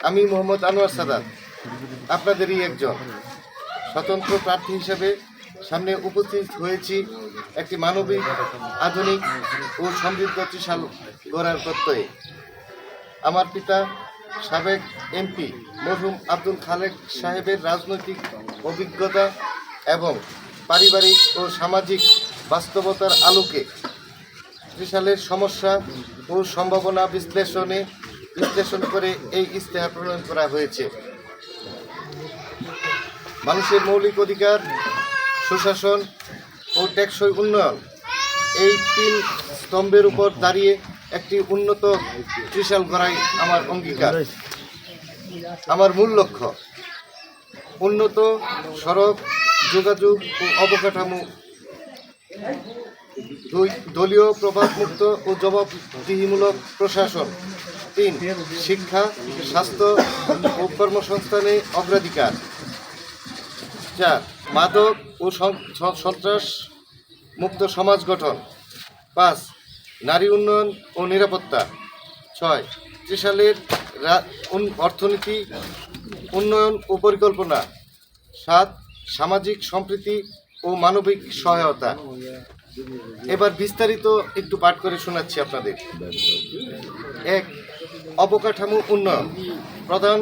আমি মোহাম্মদ আনোয়ার সাদাত, আপনাদেরই একজন স্বতন্ত্র প্রার্থী হিসেবে সামনে উপস্থিত হয়েছি একটি মানবিক, আধুনিক ও সমৃদ্ধ ত্রিশাল গড়ার প্রত্যয়ে। আমার পিতা সাবেক এমপি মরহুম আব্দুল খালেক সাহেবের রাজনৈতিক অভিজ্ঞতা এবং পারিবারিক ও সামাজিক বাস্তবতার আলোকে ত্রিশালের সমস্যা ও সম্ভাবনা বিশ্লেষণে বিশ্লেষণ করে এই ইস্তেহার প্রণয়ন করা হয়েছে। মানুষের মৌলিক অধিকার, সুশাসন ও টেকসই উন্নয়ন এই তিন স্তম্ভের উপর দাঁড়িয়ে একটি উন্নত ত্রিশাল গড়াই আমার অঙ্গীকার। আমার মূল লক্ষ্য, উন্নত সড়ক, যোগাযোগ ও অবকাঠামো। দলীয় প্রভাবমুক্ত ও জবাবদিহিমূলক প্রশাসন। তিন শিক্ষা, স্বাস্থ্য ও কর্মসংস্থানে অগ্রাধিকার। চার, মাদক ও সন্ত্রাস মুক্ত সমাজ গঠন। পাঁচ, নারী উন্নয়ন ও নিরাপত্তা। ছয়, ত্রিশালের অর্থনীতি উন্নয়ন ও পরিকল্পনা। সাত, সামাজিক সম্প্রীতি ও মানবিক সহায়তা। এবার বিস্তারিত একটু পাঠ করে শোনাচ্ছি আপনাদের। এক অবকাঠামো উন্নয়ন। প্রধান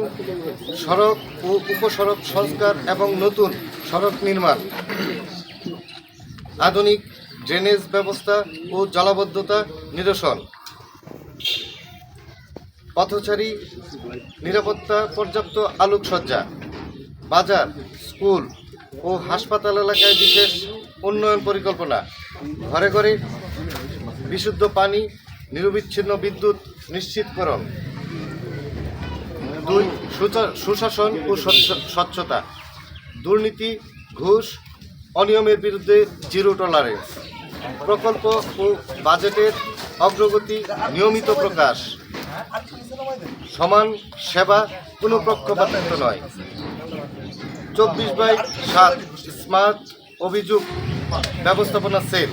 সড়ক ও উপসড়ক সংস্কার এবং নতুন সড়ক নির্মাণ। আধুনিক ড্রেনেজ ব্যবস্থা ও জলাবদ্ধতা নিরসন। পথচারী নিরাপত্তা পর্যাপ্ত আলোকসজ্জা। বাজার, স্কুল ও হাসপাতাল এলাকায় বিশেষ উন্নয়ন পরিকল্পনা। ঘরে ঘরে বিশুদ্ধ পানি, নিরবিচ্ছিন্ন বিদ্যুৎ নিশ্চিতকরণ। দুই সুশাসন ও স্বচ্ছতা। দুর্নীতি, ঘুষ, অনিয়মের বিরুদ্ধে জিরো টলারেন্স। প্রকল্প ও বাজেটের অগ্রগতি নিয়মিত প্রকাশ। সমান সেবা কোনো পক্ষপাতিত্ব নয়। চব্বিশ বাই সাত স্মার্ট অভিযোগ ব্যবস্থাপনা সেল।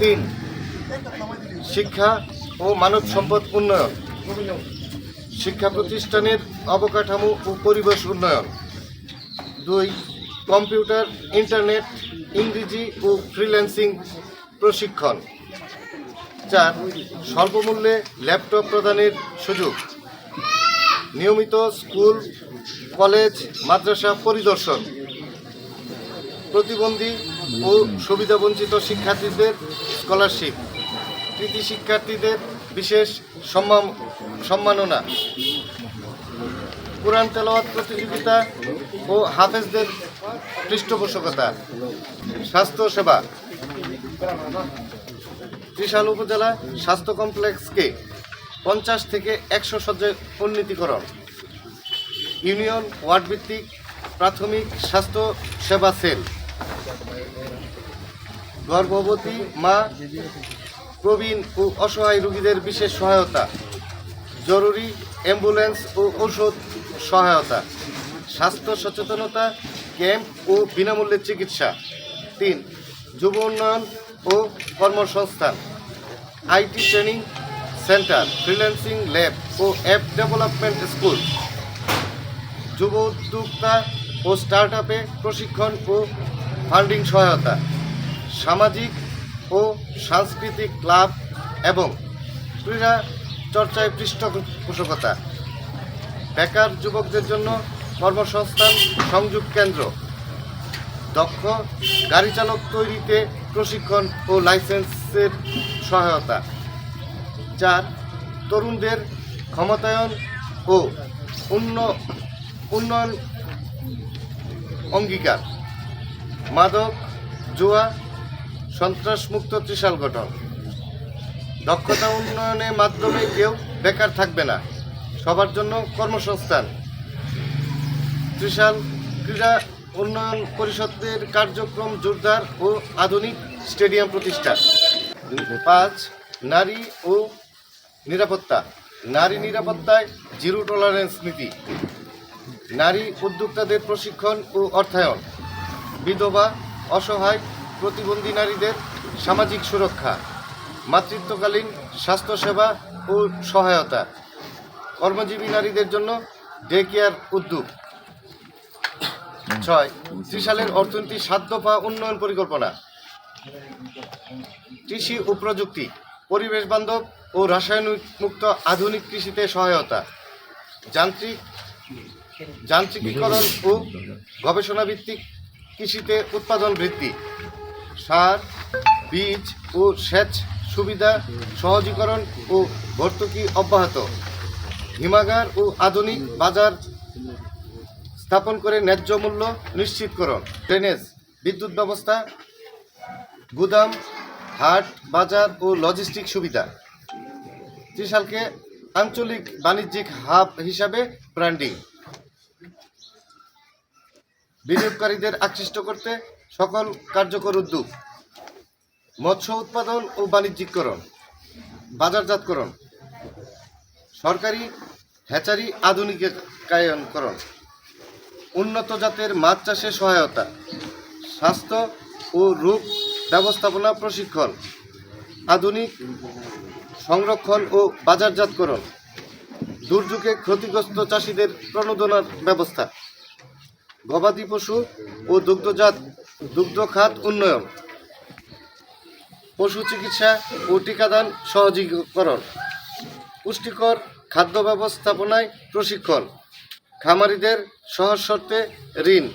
তিন, শিক্ষা ও মানব সম্পদ উন্নয়ন। শিক্ষা প্রতিষ্ঠানের অবকাঠামো ও পরিবেশ উন্নয়ন। দুই, কম্পিউটার, ইন্টারনেট, ইংরেজি ও ফ্রিল্যান্সিং প্রশিক্ষণ। চার, স্বল্পমূল্যে ল্যাপটপ প্রদানের সুযোগ। নিয়মিত স্কুল, কলেজ, মাদ্রাসা পরিদর্শন। প্রতিবন্ধী ও সুবিধাবঞ্চিত শিক্ষার্থীদের স্কলারশিপ। কৃতি শিক্ষার্থীদের বিশেষ সম্মান সম্মাননা। কোরআন তেলাওয়াত প্রতিযোগিতা ও হাফেজদের পৃষ্ঠপোষকতা, স্বাস্থ্য সেবা। ত্রিশাল উপজেলা স্বাস্থ্য কমপ্লেক্সকে পঞ্চাশ থেকে একশো শয্যায় উন্নীতিকরণ। ইউনিয়ন ওয়ার্ড ভিত্তিক প্রাথমিক স্বাস্থ্য সেবা সেল। গর্ভবতী মা প্রবীণ ও অসহায় রোগীদের বিশেষ সহায়তা, জরুরি অ্যাম্বুলেন্স ও ঔষধ সহায়তা, স্বাস্থ্য সচেতনতা, ক্যাম্প ও বিনামূল্যে চিকিৎসা, তিন, যুব উন্নয়ন ও কর্মসংস্থান, IT training centre, freelancing lab O app development school, যুব উদ্যোক্তা ও স্টার্ট আপে প্রশিক্ষণ ও ফান্ডিং সহায়তা, সামাজিক ও সাংস্কৃতিক ক্লাব এবং ক্রীড়া চর্চায় পৃষ্ঠপোষকতা। বেকার যুবকদের জন্য কর্মসংস্থান সংযোগ কেন্দ্র। দক্ষ গাড়ি চালক তৈরিতে প্রশিক্ষণ ও লাইসেন্সের সহায়তা চার তরুণদের ক্ষমতায়ন ও উন্ন, উন্নয়ন অঙ্গীকার। মাদক, জুয়া সন্ত্রাসমুক্ত ত্রিশাল গঠন। দক্ষতা উন্নয়নের মাধ্যমে কেউ বেকার থাকবে না। সবার জন্য কর্মসংস্থান। ত্রিশাল ক্রীড়া উন্নয়ন পরিষদের কার্যক্রম জোরদার ও আধুনিক স্টেডিয়াম প্রতিষ্ঠা। পাঁচ, নারী ও নিরাপত্তা। নারী নিরাপত্তায় জিরো টলারেন্স নীতি। নারী উদ্যোক্তাদের প্রশিক্ষণ ও অর্থায়ন। বিধবা, অসহায় প্রতিবন্ধী নারীদের সামাজিক সুরক্ষা, মাতৃত্বকালীন স্বাস্থ্যসেবা ও সহায়তা। কর্মজীবী নারীদের জন্য ডে কেয়ার উদ্যোগ। ছয়, ত্রিশালের অর্থনীতি সাত দফা উন্নয়ন পরিকল্পনা। কৃষি ও প্রযুক্তি, পরিবেশ বান্ধব ও রাসায়নিক মুক্ত আধুনিক কৃষিতে সহায়তা। যান্ত্রিক, যান্ত্রিকীকরণ ও গবেষণা ভিত্তিক কৃষিতে উৎপাদন বৃদ্ধি। সার, বীজ ও সেচ সুবিধা, সহজীকরণ ও ভর্তুকি অব্যাহত। হিমাগার ও আধুনিক বাজার স্থাপন করে ন্যায্য মূল্য নিশ্চিতকরণ। ড্রেনেজ, বিদ্যুৎ ব্যবস্থা, গুদাম, হাট, বাজার ও লজিস্টিক সুবিধা। ত্রিশালকে আঞ্চলিক বাণিজ্যিক হাব হিসাবে ব্র্যান্ডিং। বিনিয়োগকারীদের আকৃষ্ট করতে সকল কার্যকর উদ্যোগ, মৎস্য উৎপাদন ও বাণিজ্যিককরণ, বাজারজাতকরণ, সরকারি হ্যাচারি আধুনিকায়নকরণ, উন্নত জাতের মাছ চাষে সহায়তা, স্বাস্থ্য ও রোগ ব্যবস্থাপনা প্রশিক্ষণ, আধুনিক সংরক্ষণ ও বাজারজাতকরণ, দুর্যোগে ক্ষতিগ্রস্ত চাষিদের প্রণোদনার ব্যবস্থা, গবাদি পশু ও দুগ্ধজাত দুগ্ধ খাত উন্নয়ন, পশু চিকিৎসা ও টিকাদান সহজীকরণ, পুষ্টিকর খাদ্য ব্যবস্থাপনায় প্রশিক্ষণ, খামারিদের সহজ শর্তে ঋণ,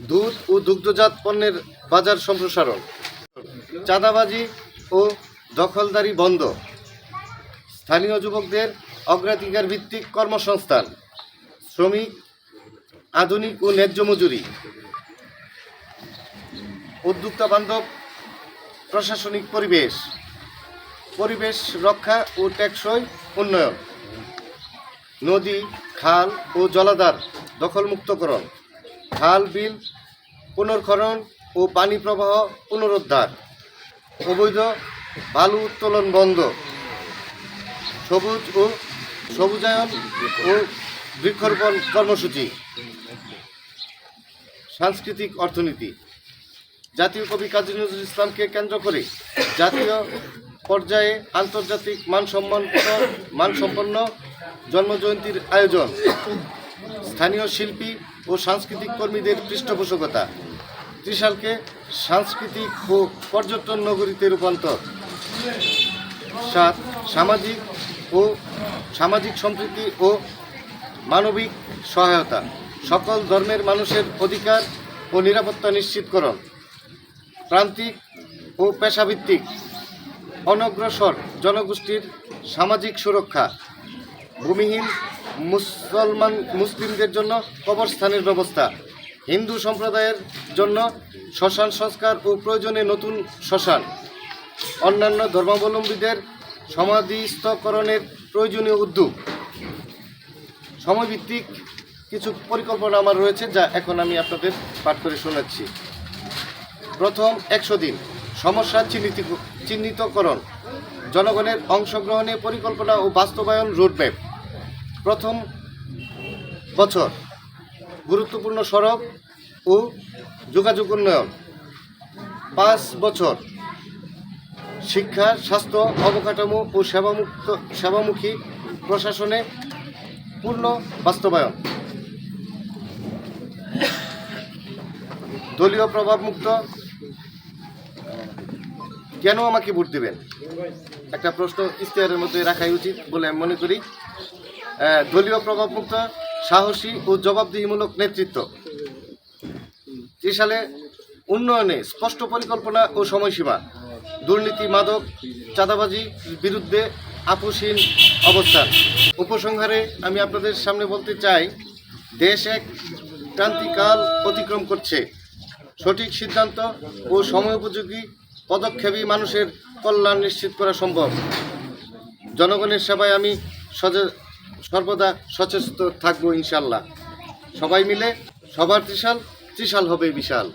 দুধ ও দুগ্ধজাত পণ্যের বাজার সম্প্রসারণ, চাঁদাবাজি ও দখলদারি বন্ধ, স্থানীয় যুবকদের অগ্রাধিকার ভিত্তিক কর্মসংস্থান, শ্রমিক, আধুনিক ও ন্যায্য মজুরি উদ্যোক্তা বান্ধব, প্রশাসনিক পরিবেশ পরিবেশ রক্ষা ও টেকসই উন্নয়ন, নদী, খাল ও জলাধার দখলমুক্তকরণ খাল বিল পুনর্খনন ও পানি প্রবাহ পুনরুদ্ধার, অবৈধ বালু উত্তোলন বন্ধ, সবুজ ও সবুজায়ন ও বৃক্ষরোপণ কর্মসূচি, সাংস্কৃতিক অর্থনীতি জাতীয় কবি কাজী নজরুল ইসলামকে কেন্দ্র করে জাতীয় পর্যায়ে আন্তর্জাতিক মানসম্মত মানসম্পন্ন জন্মজয়ন্তীর আয়োজন। স্থানীয় শিল্পী ও সাংস্কৃতিক কর্মীদের পৃষ্ঠপোষকতা। ত্রিশালকে সাংস্কৃতিক ও পর্যটন নগরীতে রূপান্তর। সাত, সামাজিক ও সামাজিক সম্প্রীতি ও মানবিক সহায়তা। সকল ধর্মের মানুষের অধিকার ও নিরাপত্তা নিশ্চিতকরণ। প্রান্তিক ও পেশাভিত্তিক অনগ্রসর জনগোষ্ঠীর সামাজিক সুরক্ষা, ভূমিহীন মুসলমান মুসলিমদের জন্য কবরস্থানের ব্যবস্থা, হিন্দু সম্প্রদায়ের জন্য শ্মশান সংস্কার ও প্রয়োজনে নতুন শ্মশান, অন্যান্য ধর্মাবলম্বীদের সমাধিস্থকরণের প্রয়োজনীয় উদ্যোগ। সময়ভিত্তিক কিছু পরিকল্পনা আমার রয়েছে যা এখন আমি আপনাদের পাঠ করে শোনাচ্ছি। প্রথম একশো দিন সমস্যা চিহ্নিত চিহ্নিতকরণ, জনগণের অংশগ্রহণে পরিকল্পনা ও বাস্তবায়ন রোডম্যাপ। প্রথম বছর গুরুত্বপূর্ণ সড়ক ও যোগাযোগ উন্নয়ন। পাঁচ বছর শিক্ষা, স্বাস্থ্য, অবকাঠামো ও সেবামুক্ত, সেবামুখী প্রশাসনে পূর্ণ বাস্তবায়ন। দলীয় প্রভাবমুক্ত কেন আমাকে ভোট দেবেন? একটা প্রশ্ন ইশতেহারের মধ্যে রাখাই উচিত বলে আমি মনে করি। দলীয় প্রভাবমুক্ত, সাহসী ও জবাবদিহিমূলক নেতৃত্ব। ত্রিশালে উন্নয়নে স্পষ্ট পরিকল্পনা ও সময়সীমা, দুর্নীতি, মাদক চাঁদাবাজি বিরুদ্ধে আপোষহীন অবস্থান। উপসংহারে আমি আপনাদের সামনে বলতে চাই, দেশ এক ক্রান্তিকাল অতিক্রম করছে। সঠিক সিদ্ধান্ত ও সময়োপযোগী পদক্ষেপই মানুষের কল্যাণ নিশ্চিত করা সম্ভব। জনগণের সেবায় আমি সচে সর্বদা সচেষ্ট থাকব ইনশাল্লাহ সবাই মিলে সবার ত্রিশাল ত্রিশাল হবে বিশাল।